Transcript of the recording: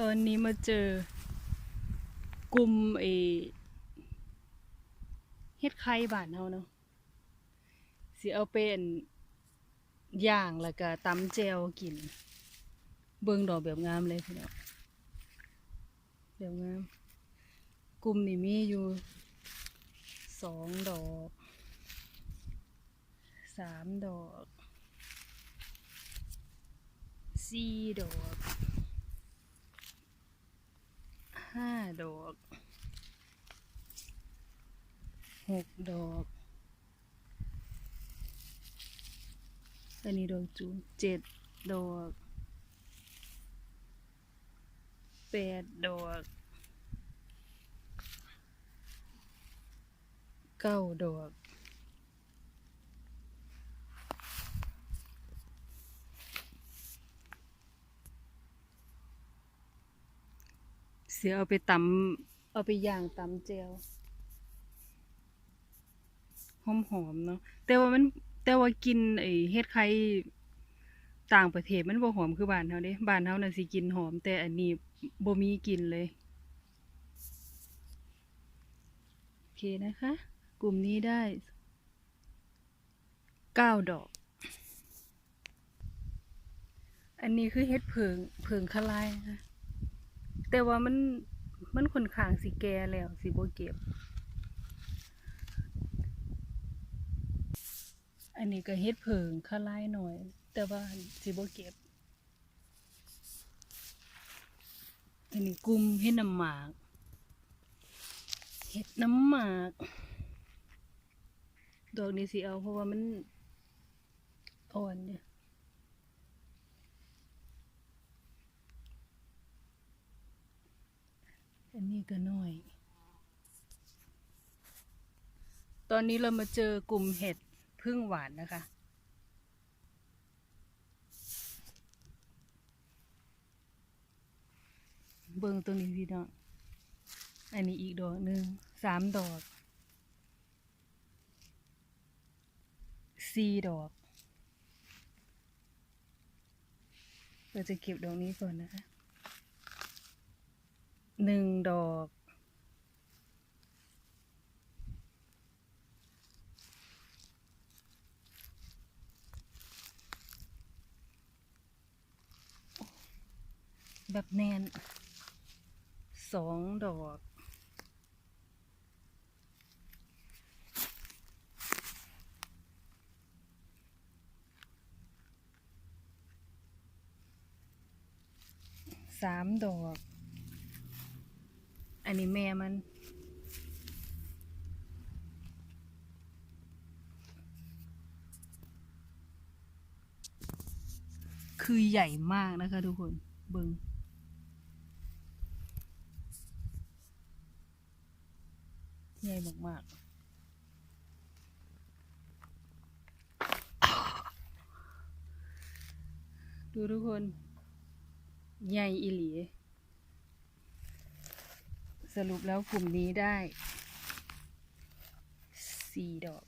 ตอนนี้มาเจอ กลุ่มเอเฮ็ดไข่บ้านเฮาเนาะสิเอาเป็นย่างแล้วก็ตำแจวกิน เบิ่งดอกแบบงามเลยพี่น้องแบบงามกลุ่มนี้มีอยู่สองดอกสามดอกสี่ดอก ห้าดอกหกดอกอันนี้ดอกจูนเจ็ดดอกแปดดอกเก้าดอก เสียเอาไปตำเอาไปย่างตำเจียวหอมหอมๆเนาะแต่ว่ามันแต่ว่ากินไอ้เฮ็ดไข่ต่างประเทศมันบ่หอมคือบ้านเฮาเด้บ้านเฮาน่ะสิกินหอม แต่อันนี้บ่มีกลิ่นเลยโอเคนะคะ กลุ่มนี้ได้เก้าดอก อันนี้คือเฮ็ดเพิงเพิงคลายนะคะ แต่ว่ามันมันค่อนข้างสิแก่แล้วสิบ่เก็บ อันนี้ก็เฮ็ดเพิงค่าลายหน่อย แต่ว่าสิบ่เก็บ อันนี้กุมเฮ็ดน้ำหมากเฮ็ดน้ำหมาก ดอกนี้สิเอาเพราะว่ามันอ่อนเนี่ย อัน นี้ก็น้อย ตอนนี้เรามาเจอกลุ่มเห็ดพึ่งหวานนะคะ เบิ่งตัวนี้พี่น้อง อันนี้อีกดอกหนึ่งสามดอกสี่ดอก เราจะเก็บดอกนี้ก่อนนะคะ หนึ่งดอก แบบแนนสองดอกสามดอก อันนี้แม่มัน คือใหญ่มากนะคะทุกคน เบิงใหญ่มากๆดูทุกคน ใหญ่อีหลี สรุปแล้วกลุ่มนี้ได้สี่ดอก